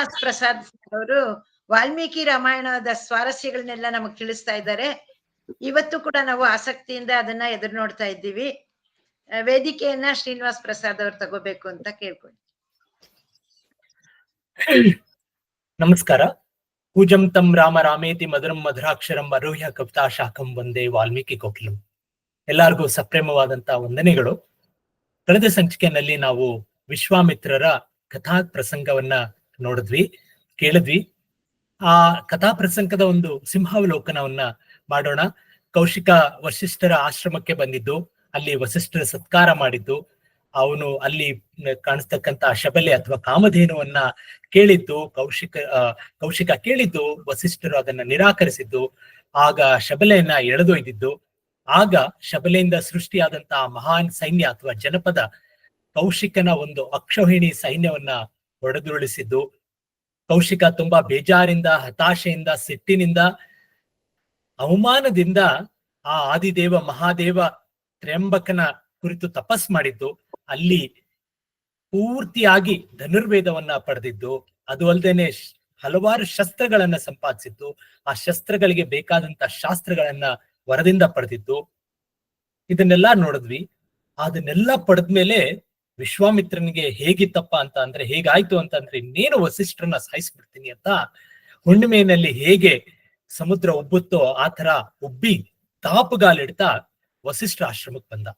ಶ್ರೀನಿವಾಸ್ ಪ್ರಸಾದ್ ಅವರು ವಾಲ್ಮೀಕಿ ರಾಮಾಯಣದ ಸ್ವಾರಸ್ಯಗಳನ್ನೆಲ್ಲ ನಮಗ್ ತಿಳಿಸ್ತಾ ಇದ್ದಾರೆ. ಇವತ್ತು ಕೂಡ ನಾವು ಆಸಕ್ತಿಯಿಂದ ಅದನ್ನ ಎದುರು ನೋಡ್ತಾ ಇದ್ದೀವಿ. ವೇದಿಕೆಯನ್ನ ಶ್ರೀನಿವಾಸ್ ಪ್ರಸಾದ್ ಅವ್ರು ತಗೋಬೇಕು ಅಂತ ಕೇಳ್ಕೊಂಡು ನಮಸ್ಕಾರ. ಪೂಜಂ ತಂ ರಾಮ ರಾಮೇತಿ ಮಧುರಂ ಮಧುರಾಕ್ಷರಂ ಅರೋಹ್ಯ ಕವಿತಾ ಶಾಖಂ ಒಂದೇ ವಾಲ್ಮೀಕಿ ಕೋಕಿಲಂ ಎಲ್ಲಾರ್ಗೂ ಸಪ್ರೇಮವಾದಂತಹ ವಂದನೆಗಳು. ಕಳೆದ ಸಂಚಿಕೆಯಲ್ಲಿ ನಾವು ವಿಶ್ವಾಮಿತ್ರರ ಕಥಾ ಪ್ರಸಂಗವನ್ನ ನೋಡಿದ್ವಿ, ಕೇಳಿದ್ವಿ. ಆ ಕಥಾ ಪ್ರಸಂಗದ ಒಂದು ಸಿಂಹಾವಲೋಕನವನ್ನ ಮಾಡೋಣ. ಕೌಶಿಕ ವಶಿಷ್ಠರ ಆಶ್ರಮಕ್ಕೆ ಬಂದಿದ್ದು, ಅಲ್ಲಿ ವಸಿಷ್ಠರ ಸತ್ಕಾರ ಮಾಡಿದ್ದು. ಅವನು ಅಲ್ಲಿ ಕಾಣಿಸ್ತಕ್ಕಂತ ಶಬಲೆ ಅಥವಾ ಕಾಮಧೇನುವನ್ನ ಕೇಳಿದ್ದು, ಕೌಶಿಕ ಕೌಶಿಕ ಕೇಳಿದ್ದು, ವಸಿಷ್ಠರು ಅದನ್ನ ನಿರಾಕರಿಸಿದ್ದು, ಆಗ ಶಬಲೆಯನ್ನ ಎಳೆದೊಯ್ದಿದ್ದು. ಆಗ ಶಬಲೆಯಿಂದ ಸೃಷ್ಟಿಯಾದಂತಹ ಮಹಾನ್ ಸೈನ್ಯ ಅಥವಾ ಜನಪದ ಕೌಶಿಕನ ಒಂದು ಅಕ್ಷೋಹಿಣಿ ಸೈನ್ಯವನ್ನ ಹೊಡೆದುರುಳಿಸಿದ್ದು. ಕೌಶಿಕ ತುಂಬಾ ಬೇಜಾರಿಂದ, ಹತಾಶೆಯಿಂದ, ಸಿಟ್ಟಿನಿಂದ, ಅವಮಾನದಿಂದ ಆ ಆದಿದೇವ ಮಹಾದೇವ ತ್ರ್ಯಂಬಕನ ಕುರಿತು ತಪಸ್ ಮಾಡಿದ್ದು. ಅಲ್ಲಿ ಪೂರ್ತಿಯಾಗಿ ಧನುರ್ವೇದವನ್ನ ಪಡೆದಿದ್ದು. ಅದು ಅಲ್ಲದೇನೆ ಹಲವಾರು ಶಸ್ತ್ರಗಳನ್ನ ಸಂಪಾದಿಸಿದ್ದು. ಆ ಶಸ್ತ್ರಗಳಿಗೆ ಬೇಕಾದಂತ ಶಾಸ್ತ್ರಗಳನ್ನ ವರದಿಂದ ಪಡೆದಿದ್ದು. ಇದನ್ನೆಲ್ಲ ನೋಡಿದ್ವಿ. ಅದನ್ನೆಲ್ಲ ಪಡೆದ್ಮೇಲೆ ವಿಶ್ವಾಮಿತ್ರನಿಗೆ ಹೇಗಿತ್ತಪ್ಪ ಅಂತ ಅಂದ್ರೆ, ಹೇಗಾಯ್ತು ಅಂತ ಅಂದ್ರೆ, ಇನ್ನೇನು ವಸಿಷ್ಠರನ್ನ ಸಾಯಿಸ್ಬಿಡ್ತೀನಿ ಅಂತ ಹುಣ್ಣಿಮೆಯಲ್ಲಿ ಹೇಗೆ ಸಮುದ್ರ ಉಬ್ಬುತ್ತೋ ಆ ತರ ಉಬ್ಬಿ ತಾಪುಗಾಲಿಡ್ತಾ ವಸಿಷ್ಠ ಆಶ್ರಮಕ್ಕೆ ಬಂದ.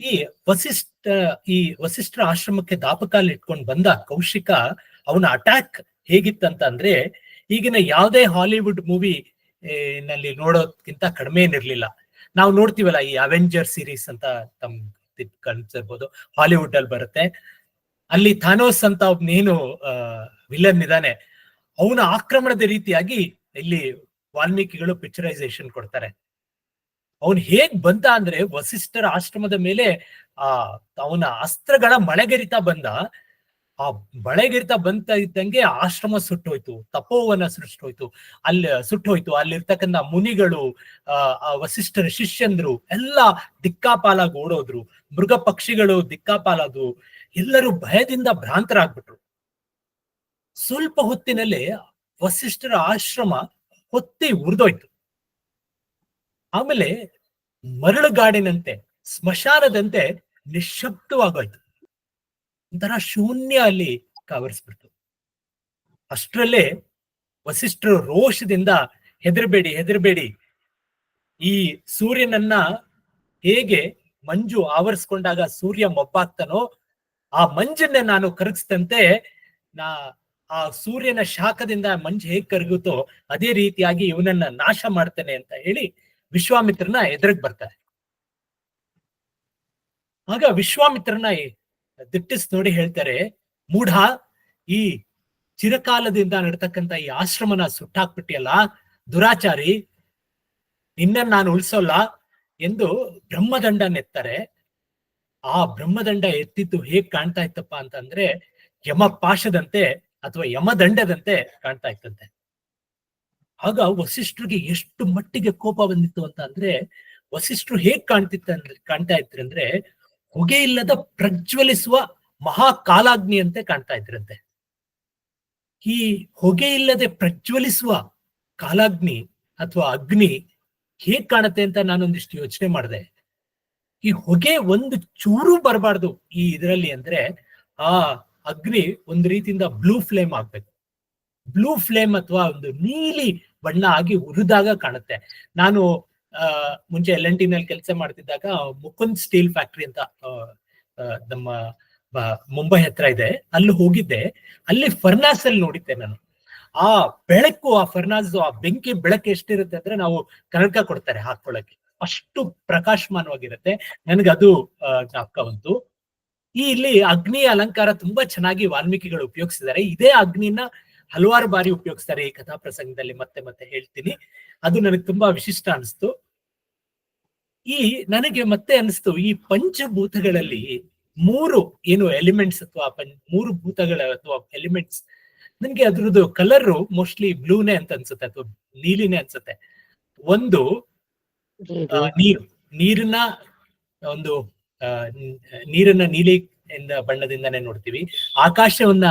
ಈ ವಸಿಷ್ಠ, ಈ ವಸಿಷ್ಠರ ಆಶ್ರಮಕ್ಕೆ ದಾಪಕಾಲ ಇಟ್ಕೊಂಡು ಬಂದ ಕೌಶಿಕ ಅವನ ಅಟ್ಯಾಕ್ ಹೇಗಿತ್ತಂತ ಅಂದ್ರೆ, ಈಗಿನ ಯಾವುದೇ ಹಾಲಿವುಡ್ ಮೂವಿ ನಲ್ಲಿ ನೋಡೋದ್ಕಿಂತ ಕಡಿಮೆ ಏನಿರ್ಲಿಲ್ಲ. ನಾವು ನೋಡ್ತೀವಲ್ಲ ಈ ಅವೆಂಜರ್ ಸೀರೀಸ್ ಅಂತ ತಮ್ ಕನ್ಸಿರ್ಬೋದು ಹಾಲಿವುಡ್ ಅಲ್ಲಿ ಬರುತ್ತೆ. ಅಲ್ಲಿ ಥಾನೋಸ್ ಅಂತ ಒಬ್ನೇನು ವಿಲನ್ ಇದ್ದಾನೆ, ಅವನ ಆಕ್ರಮಣದ ರೀತಿಯಾಗಿ ಇಲ್ಲಿ ವಾಲ್ಮೀಕಿಗಳು ಪಿಕ್ಚರೈಸೇಷನ್ ಕೊಡ್ತಾರೆ. ಅವನು ಹೇಗ್ ಬಂದ ಅಂದ್ರೆ ವಸಿಷ್ಠರ ಆಶ್ರಮದ ಮೇಲೆ, ಆ, ಅವನ ಅಸ್ತ್ರಗಳ ಮಳೆಗೆರಿತಾ ಬಂದ ಆ ಬಳೆಗಿಡ್ತ ಬಂತ ಇದ್ದಂಗೆ ಆಶ್ರಮ ಸುಟ್ಟೋಯ್ತು, ತಪೋವನ ಸೃಷ್ಟೋಯ್ತು ಅಲ್ಲಿ, ಸುಟ್ಟೋಯ್ತು. ಅಲ್ಲಿರ್ತಕ್ಕಂಥ ಮುನಿಗಳು, ಆ ವಸಿಷ್ಠರ, ಶಿಷ್ಯಂದ್ರು, ಎಲ್ಲ ದಿಕ್ಕಾಪಾಲ ಓಡೋದ್ರು. ಮೃಗ ಪಕ್ಷಿಗಳು ದಿಕ್ಕಾಪಾಲಾದು ಎಲ್ಲರೂ ಭಯದಿಂದ ಭ್ರಾಂತರಾಗ್ಬಿಟ್ರು. ಸ್ವಲ್ಪ ಹೊತ್ತಿನಲ್ಲೇ ವಸಿಷ್ಠರ ಆಶ್ರಮ ಹೊತ್ತಿ ಉರಿದೋಯ್ತು. ಆಮೇಲೆ ಮರಳುಗಾಡಿನಂತೆ, ಸ್ಮಶಾನದಂತೆ ನಿಶಬ್ದವಾಗೋಯ್ತು ಒಂಥರ ಶೂನ್ಯ ಅಲ್ಲಿ ಕಾವರಿಸ್ಬಿಡ್ತು. ಅಷ್ಟರಲ್ಲೇ ವಸಿಷ್ಠರು ರೋಷದಿಂದ ಹೆದರ್ಬೇಡಿ ಹೆದರ್ಬೇಡಿ. ಈ ಸೂರ್ಯನನ್ನ ಹೇಗೆ ಮಂಜು ಆವರಿಸ್ಕೊಂಡಾಗ ಸೂರ್ಯ ಮಬ್ಬಾಗ್ತಾನೋ, ಆ ಮಂಜನ್ನೇ ನಾನು ಕರಗಿಸ್ತಂತೆ ನಾ ಆ ಸೂರ್ಯನ ಶಾಖದಿಂದ ಮಂಜು ಹೇಗ್ ಕರಗುತ್ತೋ ಅದೇ ರೀತಿಯಾಗಿ ಇವನನ್ನ ನಾಶ ಮಾಡ್ತೇನೆ ಅಂತ ಹೇಳಿ ವಿಶ್ವಾಮಿತ್ರನ ಎದುರಿಗೆ ಬರ್ತಾರೆ. ಆಗ ವಿಶ್ವಾಮಿತ್ರನ ದಿಟ್ಟಿಸ್ ನೋಡಿ ಹೇಳ್ತಾರೆ, ಮೂಢ, ಈ ಚಿರಕಾಲದಿಂದ ನಡ್ತಕ್ಕಂತ ಈ ಆಶ್ರಮನ ಸುಟ್ಟಾಕ್ಬಿಟ್ಟಿಯಲ್ಲ, ದುರಾಚಾರಿ ನಿನ್ನ ನಾನು ಉಳಿಸೋಲ್ಲ ಎಂದು ಬ್ರಹ್ಮದಂಡ ನೆತ್ತಾರೆ. ಆ ಬ್ರಹ್ಮದಂಡ ಎತ್ತಿದ್ದು ಹೇಗ್ ಕಾಣ್ತಾ ಇತ್ತಪ್ಪ ಅಂತಂದ್ರೆ ಯಮ ಪಾಶದಂತೆ ಅಥವಾ ಯಮದಂಡದಂತೆ ಕಾಣ್ತಾ ಇತ್ತಂತೆ. ಆಗ ವಸಿಷ್ಠರಿಗೆ ಎಷ್ಟು ಮಟ್ಟಿಗೆ ಕೋಪ ಬಂದಿತ್ತು ಅಂತ ಅಂದ್ರೆ ವಸಿಷ್ಠರು ಹೇಗ್ ಕಾಣ್ತಿತ್ತ, ಕಾಣ್ತಾ ಇದ್ರಂದ್ರೆ ಹೊಗೆ ಇಲ್ಲದ ಪ್ರಜ್ವಲಿಸುವ ಮಹಾ ಕಾಲಾಗ್ನಿಯಂತೆ ಕಾಣ್ತಾ ಇದ್ರಂತೆ. ಈ ಹೊಗೆ ಇಲ್ಲದೆ ಪ್ರಜ್ವಲಿಸುವ ಕಾಲಾಗ್ನಿ ಅಥವಾ ಅಗ್ನಿ ಹೇಗ್ ಕಾಣುತ್ತೆ ಅಂತ ನಾನೊಂದಿಷ್ಟು ಯೋಚನೆ ಮಾಡಿದೆ. ಈ ಹೊಗೆ ಒಂದು ಚೂರು ಬರಬಾರ್ದು ಈ ಇದರಲ್ಲಿ ಅಂದ್ರೆ ಆ ಅಗ್ನಿ ಒಂದು ರೀತಿಯಿಂದ ಬ್ಲೂ ಫ್ಲೇಮ್ ಆಗ್ಬೇಕು. ಬ್ಲೂ ಫ್ಲೇಮ್ ಅಥವಾ ಒಂದು ನೀಲಿ ಬಣ್ಣ ಆಗಿ ಉರಿದಾಗ ಕಾಣುತ್ತೆ. ನಾನು ಮುಂಚೆ ಎಲ್ ಎನ್ ಟಿ ನಲ್ಲಿ ಕೆಲಸ ಮಾಡ್ತಿದ್ದಾಗ ಮುಕುಂದ್ ಸ್ಟೀಲ್ ಫ್ಯಾಕ್ಟ್ರಿ ಅಂತ ನಮ್ಮ ಮುಂಬೈ ಹತ್ರ ಇದೆ. ಅಲ್ಲಿ ಹೋಗಿದ್ದೆ. ಅಲ್ಲಿ ಫರ್ನಾಸ್ ಅಲ್ಲಿ ನೋಡಿದ್ದೆ ನಾನು. ಆ ಬೆಳಕು, ಆ ಫರ್ನಾಸ್, ಆ ಬೆಂಕಿ ಬೆಳಕು ಎಷ್ಟಿರುತ್ತೆ ಅಂದ್ರೆ ನಾವು ಕನಕ ಕೊಡ್ತಾರೆ ಹಾಕೊಳ್ಳಕ್ಕೆ ಅಷ್ಟು ಪ್ರಕಾಶಮಾನವಾಗಿರುತ್ತೆ. ನನಗೆ ಅದು ಜ್ಞಾಪಕ ಬಂತು. ಈ ಇಲ್ಲಿ ಅಗ್ನಿ ಅಲಂಕಾರ ತುಂಬಾ ಚೆನ್ನಾಗಿ ವಾಲ್ಮೀಕಿಗಳು ಉಪಯೋಗಿಸಿದ್ದಾರೆ. ಇದೇ ಅಗ್ನಿನ ಹಲವಾರು ಬಾರಿ ಉಪಯೋಗಿಸ್ತಾರೆ ಈ ಕಥಾ ಪ್ರಸಂಗದಲ್ಲಿ ಮತ್ತೆ ಮತ್ತೆ ಹೇಳ್ತೀನಿ. ಅದು ನನಗೆ ತುಂಬಾ ವಿಶಿಷ್ಟ ಅನಿಸ್ತು. ಈ ನನಗೆ ಮತ್ತೆ ಅನಿಸ್ತು, ಈ ಪಂಚಭೂತಗಳಲ್ಲಿ ಮೂರು ಏನು ಎಲಿಮೆಂಟ್ಸ್ ಅಥವಾ ಮೂರು ಭೂತಗಳ ಅಥವಾ ಎಲಿಮೆಂಟ್ಸ್ ನನಗೆ ಅದ್ರದ್ದು ಕಲರ್ ಮೋಸ್ಟ್ಲಿ ಬ್ಲೂನೇ ಅಂತ ಅನ್ಸುತ್ತೆ ಅಥವಾ ನೀಲಿನೇ ಅನ್ಸುತ್ತೆ. ಒಂದು ನೀರು. ನೀರಿನ ಒಂದು ನೀರನ್ನ ನೀಲಿ ಎಂದ ಬಣ್ಣದಿಂದಾನೇ ನೋಡ್ತೀವಿ. ಆಕಾಶವನ್ನ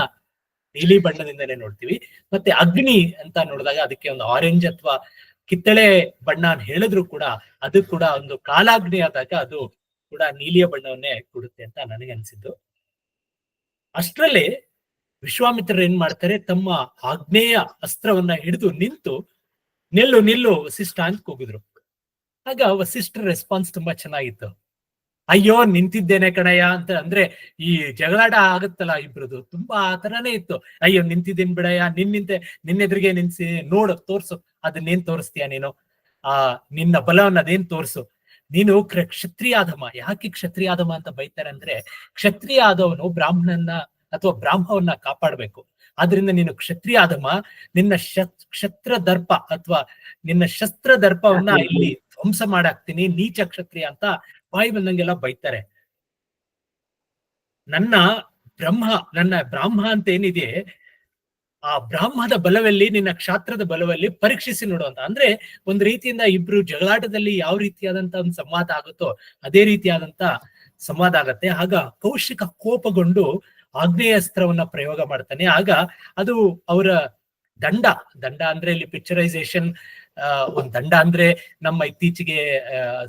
ನೀಲಿ ಬಣ್ಣದಿಂದಲೇ ನೋಡ್ತೀವಿ. ಮತ್ತೆ ಅಗ್ನಿ ಅಂತ ನೋಡಿದಾಗ ಅದಕ್ಕೆ ಒಂದು ಆರೆಂಜ್ ಅಥವಾ ಕಿತ್ತಳೆ ಬಣ್ಣ ಹೇಳಿದ್ರು ಕೂಡ ಅದು ಕೂಡ ಒಂದು ಕಾಲಾಗ್ನಿ ಆದಾಗ ಅದು ಕೂಡ ನೀಲಿಯ ಬಣ್ಣವನ್ನೇ ಕೊಡುತ್ತೆ ಅಂತ ನನಗೆ ಅನ್ಸಿದ್ದು. ಅಷ್ಟರಲ್ಲಿ ವಿಶ್ವಾಮಿತ್ರರು ಏನ್ ಮಾಡ್ತಾರೆ? ತಮ್ಮ ಆಗ್ನೇಯ ಅಸ್ತ್ರವನ್ನ ಹಿಡಿದು ನಿಂತು ನಿಲ್ಲು ನಿಲ್ಲು ವಸಿಷ್ಠ ಅಂತ ಕೂಗಿದ್ರು. ಆಗ ವಸಿಷ್ಠ ರೆಸ್ಪಾನ್ಸ್ ತುಂಬಾ ಚೆನ್ನಾಗಿತ್ತು. ಅಯ್ಯೋ ನಿಂತಿದ್ದೇನೆ ಕಣಯ್ಯ ಅಂತ ಅಂದ್ರೆ ಈ ಜಗಳಾಟ ಆಗುತ್ತಲ್ಲ ಇಬ್ರದು. ತುಂಬಾ ಆ ತರಾನೇ ಇತ್ತು. ಅಯ್ಯೋ ನಿಂತಿದ್ದೀನಿ ಬಿಡಯ್ಯ ನಿನ್ ನಿಂತೆ ನಿನ್ನೆದ್ರಿಗೆ ನಿನ್ಸಿ ನೋಡು ತೋರ್ಸು. ಅದನ್ನೇನ್ ತೋರಿಸ್ತೀಯ ನೀನು? ಆ ನಿನ್ನ ಬಲವನ್ನ ಅದೇನ್ ತೋರ್ಸು? ನೀನು ಕ್ರ- ಕ್ಷತ್ರಿಯಾಧಮ ಯಾಕೆ ಕ್ಷತ್ರಿಯಾದಮ ಅಂತ ಬೈತಾರೆ ಅಂದ್ರೆ ಕ್ಷತ್ರಿಯ ಆದವನು ಬ್ರಾಹ್ಮಣನ ಅಥವಾ ಬ್ರಾಹ್ಮವನ್ನ ಕಾಪಾಡ್ಬೇಕು. ಆದ್ರಿಂದ ನೀನು ಕ್ಷತ್ರಿಯಾದಮ ನಿನ್ನ ಶತ್- ಕ್ಷತ್ರ ದರ್ಪ ಅಥವಾ ನಿನ್ನ ಶಸ್ತ್ರ ದರ್ಪವನ್ನ ಇಲ್ಲಿ ಧ್ವಂಸ ಮಾಡಾಕ್ತೀನಿ, ನೀಚ ಕ್ಷತ್ರಿಯ ಅಂತ ಬಾಯಿ ಬಂದಂಗೆಲ್ಲ ಬೈತಾರೆ. ನನ್ನ ಬ್ರಹ್ಮ, ನನ್ನ ಬ್ರಾಹ್ಮ ಅಂತ ಏನಿದೆ, ಆ ಬ್ರಾಹ್ಮದ ಬಲವಲ್ಲಿ, ನಿನ್ನ ಕ್ಷಾತ್ರದ ಬಲವಲ್ಲಿ ಪರೀಕ್ಷಿಸಿ ನೋಡುವಂತ ಅಂದ್ರೆ ಒಂದ್ ರೀತಿಯಿಂದ ಇಬ್ರು ಜಗಳಾಟದಲ್ಲಿ ಯಾವ ರೀತಿಯಾದಂತ ಒಂದು ಸಂವಾದ ಆಗುತ್ತೋ, ಅದೇ ರೀತಿಯಾದಂತ ಸಂವಾದ ಆಗತ್ತೆ. ಆಗ ಕೌಶಿಕ ಕೋಪಗೊಂಡು ಆಗ್ನೇಯಾಸ್ತ್ರವನ್ನ ಪ್ರಯೋಗ ಮಾಡ್ತಾನೆ. ಆಗ ಅದು ಅವರ ದಂಡ ದಂಡ ಅಂದ್ರೆ ಇಲ್ಲಿ ಪಿಕ್ಚರೈಸೇಷನ್ ಒಂದ್ ದಂಡ ಅಂದ್ರೆ ನಮ್ಮ ಇತ್ತೀಚೆಗೆ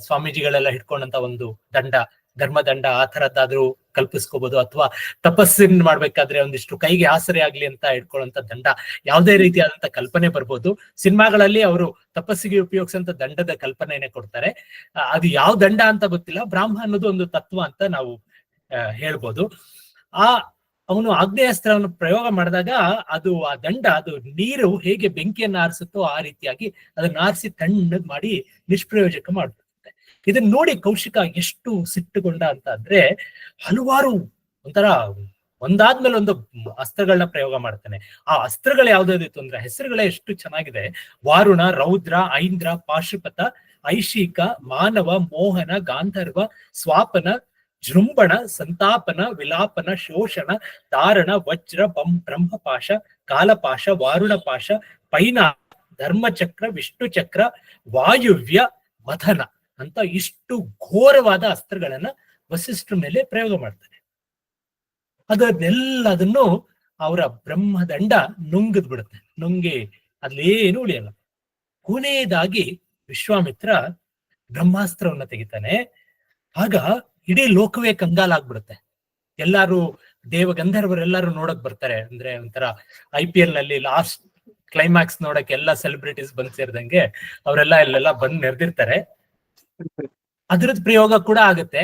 ಸ್ವಾಮೀಜಿಗಳೆಲ್ಲ ಹಿಡ್ಕೊಂಡಂತ ಒಂದು ದಂಡ ಧರ್ಮದಂಡ ಆ ತರದ್ದಾದ್ರೂ ಕಲ್ಪಿಸ್ಕೋಬಹುದು ಅಥವಾ ತಪಸ್ಸಿನ ಮಾಡ್ಬೇಕಾದ್ರೆ ಒಂದಿಷ್ಟು ಕೈಗೆ ಆಸರೆ ಆಗ್ಲಿ ಅಂತ ಇಟ್ಕೊಳ್ಳುವಂತ ದಂಡ, ಯಾವುದೇ ರೀತಿಯಾದಂತ ಕಲ್ಪನೆ ಬರ್ಬೋದು. ಸಿನಿಮಾಗಳಲ್ಲಿ ಅವರು ತಪಸ್ಸಿಗೆ ಉಪಯೋಗಿಸಂತ ದಂಡದ ಕಲ್ಪನೆನೆ ಕೊಡ್ತಾರೆ. ಅದು ಯಾವ ದಂಡ ಅಂತ ಗೊತ್ತಿಲ್ಲ, ಬ್ರಾಹ್ಮ ಅನ್ನೋದು ಒಂದು ತತ್ವ ಅಂತ ನಾವು ಹೇಳ್ಬೋದು. ಆ ಅವನು ಆಗ್ನೇಯಾಸ್ತ್ರವನ್ನು ಪ್ರಯೋಗ ಮಾಡಿದಾಗ ಅದು ಆ ದಂಡ, ಅದು ನೀರು ಹೇಗೆ ಬೆಂಕಿಯನ್ನು ಆರಿಸುತ್ತೋ ಆ ರೀತಿಯಾಗಿ ಅದನ್ನ ಆರಿಸಿ ತಣ್ಣಗ್ ಮಾಡಿ ನಿಷ್ಪ್ರಯೋಜಕ ಮಾಡ್ಬಿಡುತ್ತೆ ಇದನ್ನ ನೋಡಿ ಕೌಶಿಕ ಎಷ್ಟು ಸಿಟ್ಟುಗೊಂಡ ಅಂತ ಅಂದ್ರೆ ಹಲವಾರು ಒಂಥರ ಒಂದಾದ್ಮೇಲೆ ಒಂದು ಅಸ್ತ್ರಗಳನ್ನ ಪ್ರಯೋಗ ಮಾಡ್ತಾನೆ. ಆ ಅಸ್ತ್ರಗಳು ಯಾವ್ದಾದಿತ್ತು ಅಂದ್ರೆ ಹೆಸರುಗಳೇ ಎಷ್ಟು ಚೆನ್ನಾಗಿದೆ. ವಾರುಣ, ರೌದ್ರ, ಐಂದ್ರ, ಪಾಶುಪತ, ಐಶಿಕ, ಮಾನವ, ಮೋಹನ, ಗಾಂಧರ್ವ, ಸ್ವಾಪನ ಜೃಂಭಣ, ಸಂತಾಪನ, ವಿಲಾಪನ, ಶೋಷಣ, ಧಾರಣ, ವಜ್ರ, ಬಂ, ಬ್ರಹ್ಮಪಾಶ, ಕಾಲಪಾಶ, ವಾರುಣಪಾಶ, ಪೈನ, ಧರ್ಮಚಕ್ರ ವಿಷ್ಣು ಚಕ್ರ ವಾಯುವ್ಯ ಮಥನ ಅಂತ ಇಷ್ಟು ಘೋರವಾದ ಅಸ್ತ್ರಗಳನ್ನ ವಸಿಷ್ಠರ ಮೇಲೆ ಪ್ರಯೋಗ ಮಾಡ್ತಾನೆ ಅದನ್ನೆಲ್ಲದನ್ನು ಅವರ ಬ್ರಹ್ಮದಂಡ ನುಂಗದ್ ಬಿಡುತ್ತೆ. ನುಂಗಿ ಅಲ್ಲೇನು ಉಳಿಯಲ್ಲ. ಕೊನೆಯದಾಗಿ ವಿಶ್ವಾಮಿತ್ರ ಬ್ರಹ್ಮಾಸ್ತ್ರವನ್ನ ತೆಗಿತಾನೆ. ಆಗ ಇಡೀ ಲೋಕವೇ ಕಂಗಾಲಾಗ್ಬಿಡುತ್ತೆ. ಎಲ್ಲಾರು ದೇವ ಗಂಧರ್ವರೆಲ್ಲರೂ ನೋಡಕ್ ಬರ್ತಾರೆ. ಅಂದ್ರೆ ಒಂಥರ ಐ ಪಿ ಎಲ್ನಲ್ಲಿ ಲಾಸ್ಟ್ ಕ್ಲೈಮ್ಯಾಕ್ಸ್ ನೋಡಕ್ ಎಲ್ಲಾ ಸೆಲೆಬ್ರಿಟೀಸ್ ಬಂದ್ ಸೇರಿದಂಗೆ ಅವರೆಲ್ಲ ಇಲ್ಲೆಲ್ಲ ಬಂದ್ ನೆರೆದಿರ್ತಾರೆ. ಅದ್ರದ್ ಪ್ರಯೋಗ ಕೂಡ ಆಗುತ್ತೆ.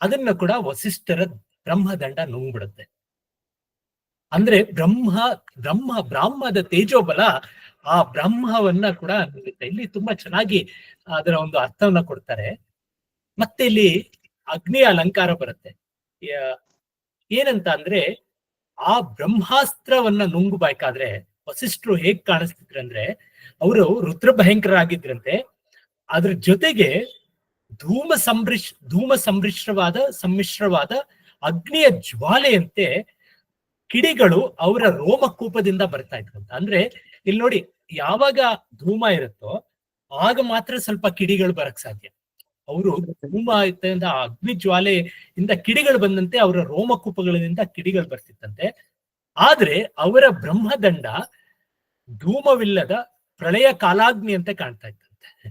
ಅದನ್ನ ಕೂಡ ವಸಿಷ್ಠರ ಬ್ರಹ್ಮದಂಡ ನುಂಗ್ಬಿಡುತ್ತೆ. ಅಂದ್ರೆ ಬ್ರಹ್ಮ ಬ್ರಹ್ಮ, ಬ್ರಾಹ್ಮದ ತೇಜೋಬಲ ಆ ಬ್ರಹ್ಮವನ್ನ ಕೂಡ ಇಲ್ಲಿ ತುಂಬಾ ಚೆನ್ನಾಗಿ ಅದರ ಒಂದು ಅರ್ಥವನ್ನ ಕೊಡ್ತಾರೆ. ಮತ್ತೆ ಇಲ್ಲಿ ಅಗ್ನಿ ಅಲಂಕಾರ ಬರುತ್ತೆ. ಏನಂತ ಅಂದ್ರೆ ಆ ಬ್ರಹ್ಮಾಸ್ತ್ರವನ್ನ ನುಂಗಬೇಕಾದ್ರೆ ವಸಿಷ್ಠರು ಹೇಗ್ ಕಾಣಿಸ್ತಿದ್ರಂದ್ರೆ ಅವರು ರುದ್ರ ಭಯಂಕರಾಗಿದ್ರಂತೆ ಅದ್ರ ಜೊತೆಗೆ ಧೂಮ ಸಂಭ್ರಿಶ್ ಧೂಮ ಸಂಮಿಶ್ರವಾದ ಸಮ್ಮಿಶ್ರವಾದ ಅಗ್ನಿಯ ಜ್ವಾಲೆಯಂತೆ ಕಿಡಿಗಳು ಅವರ ರೋಮಕೂಪದಿಂದ ಬರ್ತಾ ಇದ್ರಂತ. ಅಂದ್ರೆ ಇಲ್ಲಿ ನೋಡಿ ಯಾವಾಗ ಧೂಮ ಇರುತ್ತೋ ಆಗ ಮಾತ್ರ ಸ್ವಲ್ಪ ಕಿಡಿಗಳು ಬರಕ್ ಸಾಧ್ಯ. ಅವರು ಧೂಮ ಇದ್ದ ಅಗ್ನಿ ಜ್ವಾಲೆಯಿಂದ ಕಿಡಿಗಳು ಬಂದಂತೆ ಅವರ ರೋಮಕೂಪಗಳಿಂದ ಕಿಡಿಗಳು ಬರ್ತಿತ್ತಂತೆ. ಆದ್ರೆ ಅವರ ಬ್ರಹ್ಮದಂಡ ಧೂಮವಿಲ್ಲದ ಪ್ರಳಯ ಕಾಲಾಗ್ನಿ ಅಂತ ಕಾಣ್ತಾ ಇತ್ತಂತೆ.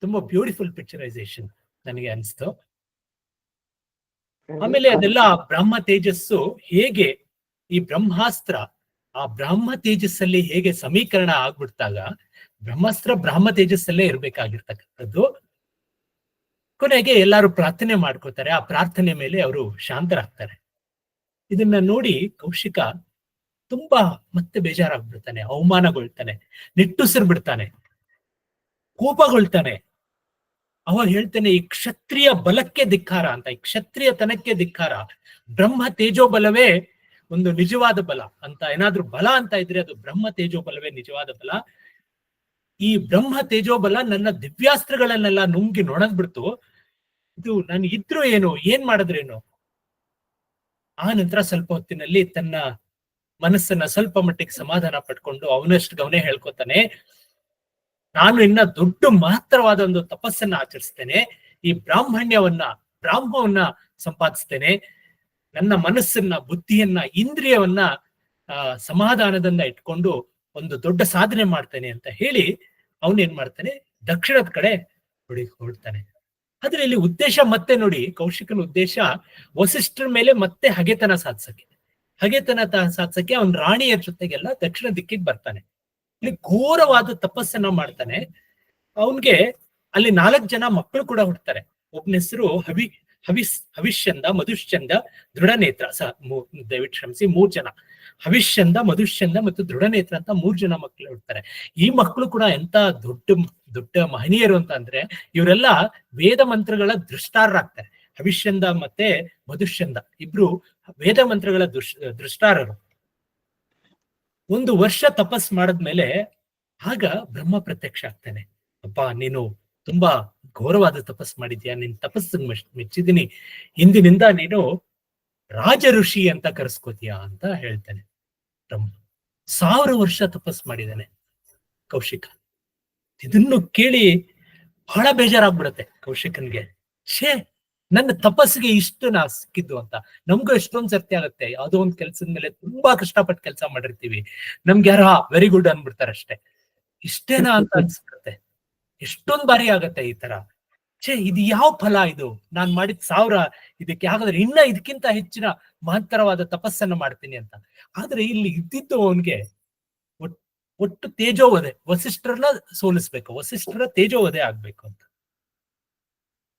ತುಂಬಾ ಬ್ಯೂಟಿಫುಲ್ ಪಿಕ್ಚರೈಸೇಷನ್ ನನಗೆ ಅನಿಸ್ತು. ಆಮೇಲೆ ಅದೆಲ್ಲ ಬ್ರಹ್ಮ ತೇಜಸ್ಸು ಹೇಗೆ ಈ ಬ್ರಹ್ಮಾಸ್ತ್ರ, ಆ ಬ್ರಹ್ಮ ತೇಜಸ್ಸಲ್ಲಿ ಹೇಗೆ ಸಮೀಕರಣ ಆಗ್ಬಿಡ್ತಾಗ ಬ್ರಹ್ಮಾಸ್ತ್ರ ಬ್ರಹ್ಮ ತೇಜಸ್ಸಲ್ಲೇ ಇರ್ಬೇಕಾಗಿರ್ತಕ್ಕಂಥದ್ದು. ಕೊನೆಗೆ ಎಲ್ಲಾರು ಪ್ರಾರ್ಥನೆ ಮಾಡ್ಕೋತಾರೆ ಆ ಪ್ರಾರ್ಥನೆ ಮೇಲೆ ಅವರು ಶಾಂತರಾಗ್ತಾರೆ. ಇದನ್ನ ನೋಡಿ ಕೌಶಿಕ ತುಂಬಾ ಮತ್ತೆ ಬೇಜಾರಾಗ್ಬಿಡ್ತಾನೆ, ಅವಮಾನಗೊಳ್ತಾನೆ ನಿಟ್ಟುಸಿರು ಬಿಡ್ತಾನೆ ಕೋಪಗೊಳ್ತಾನೆ. ಅವ ಹೇಳ್ತಾನೆ, ಈ ಕ್ಷತ್ರಿಯ ಬಲಕ್ಕೆ ಧಿಕ್ಕಾರ ಅಂತ, ಈ ಕ್ಷತ್ರಿಯ ತನಕ್ಕೆ ಧಿಕ್ಕಾರ. ಬ್ರಹ್ಮ ತೇಜೋಬಲವೇ ಒಂದು ನಿಜವಾದ ಬಲ ಅಂತ, ಏನಾದ್ರೂ ಬಲ ಅಂತ ಇದ್ರೆ ಅದು ಬ್ರಹ್ಮ ತೇಜೋಬಲವೇ ನಿಜವಾದ ಬಲ. ಈ ಬ್ರಹ್ಮ ತೇಜೋಬಲ ನನ್ನ ದಿವ್ಯಾಸ್ತ್ರಗಳನ್ನೆಲ್ಲ ನುಂಗಿ ನೊಣದ್ಬಿಡ್ತು ಇದು ನಾನು ಇದ್ರು ಏನು, ಏನ್ ಮಾಡಿದ್ರೇನು ಆ ನಂತರ ಸ್ವಲ್ಪ ಹೊತ್ತಿನಲ್ಲಿ ತನ್ನ ಮನಸ್ಸನ್ನ ಸ್ವಲ್ಪ ಮಟ್ಟಿಗೆ ಸಮಾಧಾನ ಪಟ್ಕೊಂಡು ಅವನಷ್ಟು ಗಮನ ಹೇಳ್ಕೊತಾನೆ, ನಾನು ಇನ್ನ ದೊಡ್ಡ ಮಹತ್ತರವಾದ ಒಂದು ತಪಸ್ಸನ್ನ ಆಚರಿಸ್ತೇನೆ, ಈ ಬ್ರಾಹ್ಮಣ್ಯವನ್ನ, ಬ್ರಾಹ್ಮವನ್ನ ಸಂಪಾದಿಸ್ತೇನೆ, ನನ್ನ ಮನಸ್ಸನ್ನ, ಬುದ್ಧಿಯನ್ನ, ಇಂದ್ರಿಯವನ್ನ ಸಮಾಧಾನದಿಂದ ಇಟ್ಕೊಂಡು ಒಂದು ದೊಡ್ಡ ಸಾಧನೆ ಮಾಡ್ತೇನೆ ಅಂತ ಹೇಳಿ ಅವನೇನ್ ಮಾಡ್ತಾನೆ, ದಕ್ಷಿಣದ ಕಡೆ ಹೊಡಿ ಹೊರಡ್ತಾನೆ ಆದ್ರೆ ಇಲ್ಲಿ ಉದ್ದೇಶ ಮತ್ತೆ ನೋಡಿ, ಕೌಶಿಕನ ಉದ್ದೇಶ ವಸಿಷ್ಠರ ಮೇಲೆ ಮತ್ತೆ ಹಗೆತನ ಸಾಧಿಸಕ್ಕೆ. ಹಗೆತನ ಸಾಧಿಸಕ್ಕೆ ಅವನ್ ರಾಣಿಯ ಜೊತೆಗೆಲ್ಲ ದಕ್ಷಿಣ ದಿಕ್ಕಿಗೆ ಬರ್ತಾನೆ. ಇಲ್ಲಿ ಘೋರವಾದ ತಪಸ್ಸನ್ನ ಮಾಡ್ತಾನೆ. ಅವನ್ಗೆ ಅಲ್ಲಿ ನಾಲ್ಕು ಜನ ಮಕ್ಕಳು ಕೂಡ ಹುಡ್ತಾರೆ ಒಬ್ಬನ ಹೆಸರು ಹವಿ, ಹವಿಸ್, ಹವಿಷ್ಯಂದ ಮಧುಶ್ಚಂದ ದೃಢನೇತ್ರ. ಸ, ಮೂ- ದಯವಿಟ್ಟು ಕ್ಷಮಿಸಿ, ಮೂರ್ ಜನ. ಹವಿಷ್ಯಂದ ಮಧುಶ್ಚಂದ ಮತ್ತು ದೃಢನೇತ್ರ ಅಂತ ಮೂರ್ ಜನ ಮಕ್ಕಳು ಹುಡ್ತಾರೆ ಈ ಮಕ್ಕಳು ಕೂಡ ಎಂತ ದೊಡ್ಡ ದೊಡ್ಡ ಮಹನೀಯರು ಅಂತ ಅಂದ್ರೆ ಇವರೆಲ್ಲ ವೇದ ಮಂತ್ರಗಳ ದೃಷ್ಟಾರರಾಗ್ತಾರೆ ಹವಿಷ್ಯಂದ ಮತ್ತೆ ಮಧುಷ್ಯಂದ ಇಬ್ರು ವೇದ ಮಂತ್ರಗಳ ದೃಶ್ ದೃಷ್ಟಾರರು ಒಂದು ವರ್ಷ ತಪಸ್ ಮಾಡಿದ್ಮೇಲೆ ಆಗ ಬ್ರಹ್ಮ ಪ್ರತ್ಯಕ್ಷ ಆಗ್ತಾನೆ. ಅಪ್ಪ, ನೀನು ತುಂಬಾ ಘೋರವಾದ ತಪಸ್ ಮಾಡಿದ್ಯಾ? ನಿನ್ ತಪಸ್ಸು ಮೆಚ್ಚಿದೀನಿ ಇಂದಿನಿಂದ ನೀನು ರಾಜ ಋಷಿ ಅಂತ ಕರೆಸ್ಕೋತೀಯ ಅಂತ ಹೇಳ್ತಾನೆ ಬ್ರಹ್ಮ. ಸಾವಿರ ವರ್ಷ ತಪಸ್ ಮಾಡಿದಾನೆ ಕೌಶಿಕ. ಇದನ್ನು ಕೇಳಿ ಬಹಳ ಬೇಜಾರಾಗ್ಬಿಡತ್ತೆ ಕೌಶಿಕನ್ಗೆ. ಛೇ, ನನ್ನ ತಪಸ್ಸಿಗೆ ಇಷ್ಟು ನಾ ಸಿಕ್ಕಿದ್ದು ಅಂತ. ನಮ್ಗೂ ಎಷ್ಟೊಂದ್ ಸರ್ತಿ ಆಗುತ್ತೆ. ಯಾವುದೋ ಒಂದ್ ಕೆಲ್ಸದ ಮೇಲೆ ತುಂಬಾ ಕಷ್ಟಪಟ್ಟು ಕೆಲಸ ಮಾಡಿರ್ತೀವಿ. ನಮ್ಗೆ ಯಾರ ವೆರಿ ಗುಡ್ ಅನ್ಬಿಡ್ತಾರೆ ಅಷ್ಟೇ ಇಷ್ಟೇನಾ ಅಂತ ಅನ್ಸ್ಬಿಡುತ್ತೆ. ಎಷ್ಟೊಂದ್ ಬಾರಿ ಆಗತ್ತೆ ಈ ತರ. ಛೇ, ಇದು ಯಾವ ಫಲ ಇದು? ನಾನ್ ಮಾಡಿದ ಸಾವಿರ, ಇದಕ್ಕೆ ಹಾಗಾದ್ರೆ ಇನ್ನ ಇದಕ್ಕಿಂತ ಹೆಚ್ಚಿನ ಮಹತ್ತರವಾದ ತಪಸ್ಸನ್ನ ಮಾಡ್ತೀನಿ ಅಂತ. ಆದ್ರೆ ಇಲ್ಲಿ ಇದ್ದಿದ್ದು ಅವನ್ಗೆ ಒಟ್ಟು ತೇಜೋವಧೆ, ವಸಿಷ್ಠರನ್ನ ಸೋಲಿಸ್ಬೇಕು, ವಸಿಷ್ಠರ ತೇಜೋವಧೆ ಆಗ್ಬೇಕು ಅಂತ.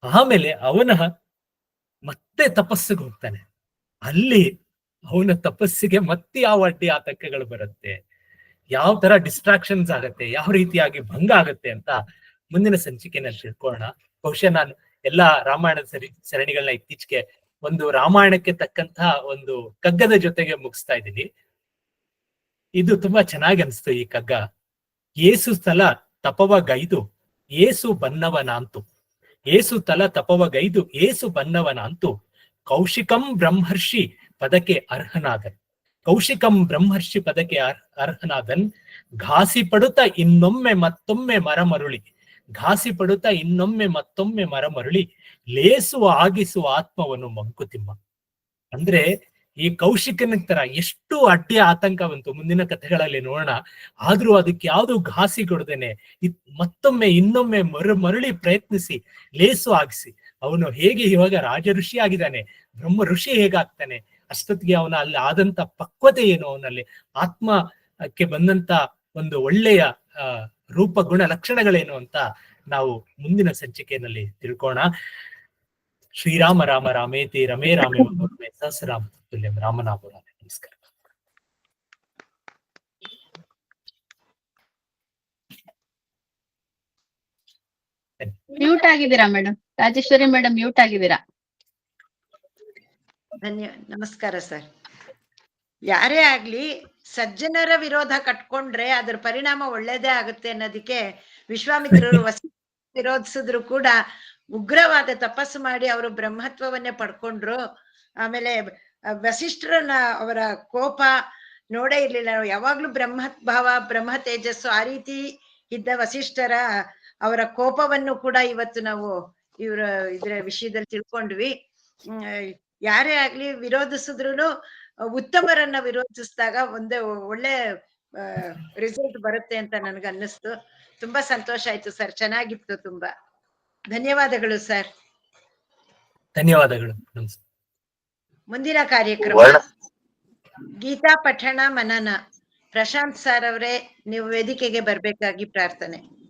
ಆಮೇಲೆ ಅವನ ಮತ್ತೆ ತಪಸ್ಸಿಗೆ ಹೋಗ್ತಾನೆ. ಅಲ್ಲಿ ಅವನ ತಪಸ್ಸಿಗೆ ಮತ್ತೆ ಯಾವ ಅಡ್ಡಿ ಆತಂಕಗಳು ಬರುತ್ತೆ, ಯಾವ ತರ ಡಿಸ್ಟ್ರಾಕ್ಷನ್ಸ್ ಆಗತ್ತೆ, ಯಾವ ರೀತಿಯಾಗಿ ಭಂಗ ಆಗತ್ತೆ ಅಂತ ಮುಂದಿನ ಸಂಚಿಕೆನಲ್ಲಿ ತಿಳ್ಕೊಳ್ಳೋಣ. ಬಹುಶಃ ನಾನು ಎಲ್ಲಾ ರಾಮಾಯಣದ ಸರಿ, ಸರಣಿಗಳನ್ನ ಇತ್ತೀಚೆಗೆ ಒಂದು ರಾಮಾಯಣಕ್ಕೆ ತಕ್ಕಂತಹ ಒಂದು ಕಗ್ಗದ ಜೊತೆಗೆ ಮುಗಿಸ್ತಾ ಇದ್ದೀನಿ. ಇದು ತುಂಬಾ ಚೆನ್ನಾಗಿ ಅನಿಸ್ತು ಈ ಕಗ್ಗ. ಏಸು ಸ್ಥಳ ತಪವ ಗೈದು ಏಸು ಬನ್ನವನಾಂತು. ಏಸು ತಲ ತಪವ ಗೈದು ಏಸು ಬನ್ನವನಾಂತು. ಕೌಶಿಕಂ ಬ್ರಹ್ಮರ್ಷಿ ಪದಕ್ಕೆ ಅರ್ಹನಾದನ್. ಕೌಶಿಕಂ ಬ್ರಹ್ಮರ್ಷಿ ಪದಕ್ಕೆ ಅರ್- ಅರ್ಹನಾದನ್. ಘಾಸಿ ಪಡುತ್ತಾ ಇನ್ನೊಮ್ಮೆ ಮತ್ತೊಮ್ಮೆ ಮರಮರುಳಿ. ಘಾಸಿ ಪಡುತ್ತಾ ಇನ್ನೊಮ್ಮೆ ಮತ್ತೊಮ್ಮೆ ಮರಮರುಳಿ. ಲೇಸುವ, ಆಗಿಸುವ ಆತ್ಮವನ್ನು ಮಂಕುತಿಮ್ಮ. ಅಂದ್ರೆ ಈ ಕೌಶಿಕನ ತರ ಎಷ್ಟು ಅಡ್ಡಿ ಆತಂಕ ಬಂತು. ಮುಂದಿನ ಕಥೆಗಳಲ್ಲಿ ನೋಡೋಣ. ಆದ್ರೂ ಅದಕ್ಕೆ ಯಾವ್ದು ಘಾಸಿ ಕೊಡದೇನೆ. ಮತ್ತೊಮ್ಮೆ, ಇನ್ನೊಮ್ಮೆ ಮರು, ಮರಳಿ ಪ್ರಯತ್ನಿಸಿ, ಲೇಸು ಆಗಿಸಿ ಅವನು ಹೇಗೆ ಇವಾಗ ರಾಜ ಋಷಿ ಆಗಿದ್ದಾನೆ, ಬ್ರಹ್ಮ ಋಷಿ ಹೇಗಾಗ್ತಾನೆ, ಅಷ್ಟೊತ್ತಿಗೆ ಅವನ ಅಲ್ಲಿ ಆದಂತ ಪಕ್ವತೆ ಏನು? ಅವನಲ್ಲಿ ಆತ್ಮಕ್ಕೆ ಬಂದಂತ ಒಂದು ಒಳ್ಳೆಯ ರೂಪ ಗುಣ ಲಕ್ಷಣಗಳೇನು ಅಂತ ನಾವು ಮುಂದಿನ ಸಂಚಿಕೆಯಲ್ಲಿ ತಿಳ್ಕೋಣ ಶ್ರೀರಾಮ, ರಾಮ, ರಾಮೇತಿ, ರಮೇ, ರಾಮೇ ಸಹಸ್ರಾಮ. ತುಲ್ಯಂ ರಾಮನಾಮ ನಮಸ್ಕಾರ. ಮ್ಯೂಟ್ ಆಗಿದ್ದೀರಾ ಮೇಡಮ್ ರಾಜೇಶ್ವರಿ ಮೇಡಮ್ ಮ್ಯೂಟ್ ಆಗಿದ್ದೀರಾ? ಧನ್ಯ ನಮಸ್ಕಾರ ಸರ್ ಯಾರೇ ಆಗ್ಲಿ ಸಜ್ಜನರ ವಿರೋಧ ಕಟ್ಕೊಂಡ್ರೆ ಅದ್ರ ಪರಿಣಾಮ ಒಳ್ಳೇದೇ ಆಗುತ್ತೆ ಅನ್ನೋದಕ್ಕೆ ವಿಶ್ವಾಮಿತ್ರರು ವಸಿ ವಿರೋಧಿಸಿದ್ರು ಕೂಡ ಉಗ್ರವಾದ ತಪಸ್ಸು ಮಾಡಿ ಅವರು ಬ್ರಹ್ಮತ್ವವನ್ನೇ ಪಡ್ಕೊಂಡ್ರು. ಆಮೇಲೆ ವಸಿಷ್ಠರನ್ನ ಅವರ ಕೋಪ ನೋಡೇ ಇರ್ಲಿಲ್ಲ. ಯಾವಾಗ್ಲೂ ಬ್ರಹ್ಮ ಭಾವ, ಬ್ರಹ್ಮ ತೇಜಸ್ಸು ಆ ರೀತಿ ಇದ್ದ ವಸಿಷ್ಠರ ಅವರ ಕೋಪವನ್ನು ಕೂಡ ಇವತ್ತು ನಾವು ಇವರ ಇದ್ರ ವಿಷಯದಲ್ಲಿ ತಿಳ್ಕೊಂಡ್ವಿ. ಯಾರೇ ಆಗ್ಲಿ ವಿರೋಧಿಸಿದ್ರು ಉತ್ತಮರನ್ನ ವಿರೋಧಿಸಿದಾಗ ಒಂದೇ ಒಳ್ಳೆ ರಿಸಲ್ಟ್ ಬರುತ್ತೆ ಅಂತ ನನ್ಗೆ ಅನ್ನಿಸ್ತು. ತುಂಬಾ ಸಂತೋಷ ಆಯ್ತು ಸರ್. ಚೆನ್ನಾಗಿತ್ತು ತುಂಬಾ. ಧನ್ಯವಾದಗಳು ಸರ್. ಧನ್ಯವಾದಗಳು. ಮುಂದಿನ ಕಾರ್ಯಕ್ರಮ. ಗೀತಾ ಪಠಣ ಮನನ. ಪ್ರಶಾಂತ್ ಸರ್ ಅವರೇ ನೀವು ವೇದಿಕೆಗೆ ಬರ್ಬೇಕಾಗಿ ಪ್ರಾರ್ಥನೆ.